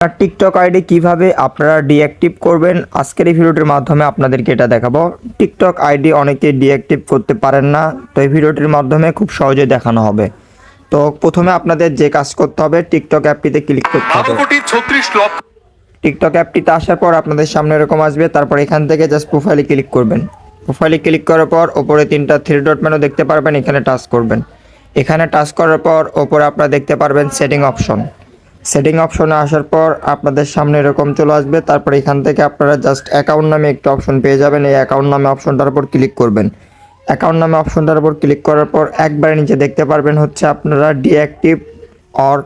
আর TikTok ID কীভাবে আপনারা deactive করবেন? আজকের এই ভিডিওটির মাধ্যমে আপনাদেরকে এটা দেখাবো। টিকটক আইডি অনেকে ডিঅ্যাক্টিভ করতে পারেন না তো এই ভিডিওটির মাধ্যমে খুব সহজে দেখানো হবে। তো প্রথমে আপনাদের যে কাজ করতে হবে টিকটক অ্যাপটিতে ক্লিক করতে হবে। টিকটক অ্যাপটিতে আসার পর আপনাদের সামনে এরকম আসবে তারপর এখান থেকে জাস্ট প্রোফাইলে ক্লিক করবেন। প্রোফাইলে ক্লিক করার পর ওপরে তিনটা থ্রি ডট মেনু দেখতে পারবেন এখানে টাচ করবেন। এখানে টাচ করার পর ওপরে আপনারা দেখতে পারবেন সেটিং অপশন সেটিং অপশনে আসার পর আপনাদের সামনে এরকম চলে আসবে। তারপর এখান থেকে আপনারা জাস্ট অ্যাকাউন্ট নামে একটা অপশন পেয়ে যাবেন। এই অ্যাকাউন্ট নামে অপশনটার উপর ক্লিক করবেন। অ্যাকাউন্ট নামে অপশনটার উপর ক্লিক করার পর একবারে নিচে দেখতে পারবেন হচ্ছে আপনারা ডিঅ্যাক্টিভ অর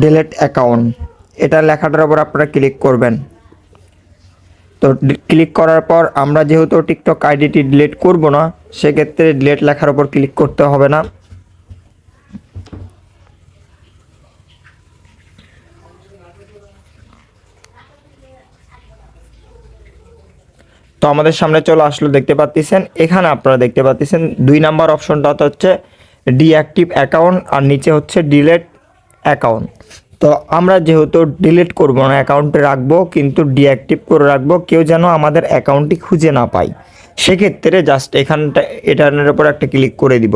ডিলেট অ্যাকাউন্ট এটা লেখাটার উপর আপনারা ক্লিক করবেন। তো ক্লিক করার পর আমরা যেহেতু টিকটক আইডিটি ডিলিট করব না, সেক্ষেত্রে ডিলেট লেখার উপর ক্লিক করতে হবে না। তো আমাদের সামনে চলে আসলো, দেখতে পাচ্ছেন এখানে আপনারা দেখতে পাচ্ছেন দুই নাম্বার অপশনটা হচ্ছে ডিঅ্যাক্টিভ অ্যাকাউন্ট আর নিচে হচ্ছে ডিলেট অ্যাকাউন্ট তো আমরা যেহেতু ডিলিট করব না অ্যাকাউন্টে রাখব, কিন্তু ডিঅ্যাক্টিভ করে রাখব, কেউ যেন আমাদের অ্যাকাউন্টটি খুঁজে না পায়। সেক্ষেত্রে জাস্ট এখানটা, এটার উপর একটা ক্লিক করে দিব।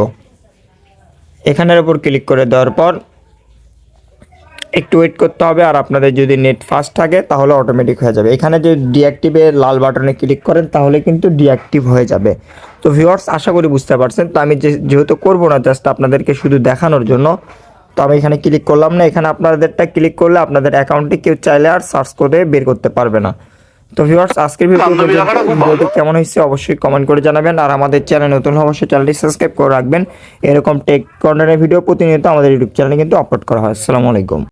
এখানের উপর ক্লিক করে দেওয়ার পর একটু ওয়েট করতে হবে আর আপনাদের যদি নেট ফাস্ট থাকে তাহলে অটোমেটিক হয়ে যাবে। এখানে যদি ডিঅ্যাক্টিভে লাল বাটনে ক্লিক করেন তাহলে কিন্তু ডিঅ্যাক্টিভ হয়ে যাবে। তো ভিউয়ার্স আশা করি বুঝতে পারছেন। তো আমি যেহেতু করব না জাস্ট আপনাদেরকে শুধু দেখানোর জন্য তো আমি এখানে ক্লিক করলাম না। এখানে আপনাদেরটা ক্লিক করলে আপনাদের অ্যাকাউন্টে কেউ চাইলে আর সার্চ করে বের করতে পারবে না। তো ভিউয়ার্স আজকের। ভিডিওটি কেমন হয়েছে অবশ্যই কমেন্ট করে জানাবেন। আর আমাদের চ্যানেল নতুন হলে অবশ্যই চ্যানেলটি সাবস্ক্রাইব করে রাখবেন। এরকম টেক কর্নারের ভিডিও প্রতিনিয়ত আমাদের ইউটিউব চ্যানেলে কিন্তু আপলোড করা হয়। আসসালামু আলাইকুম।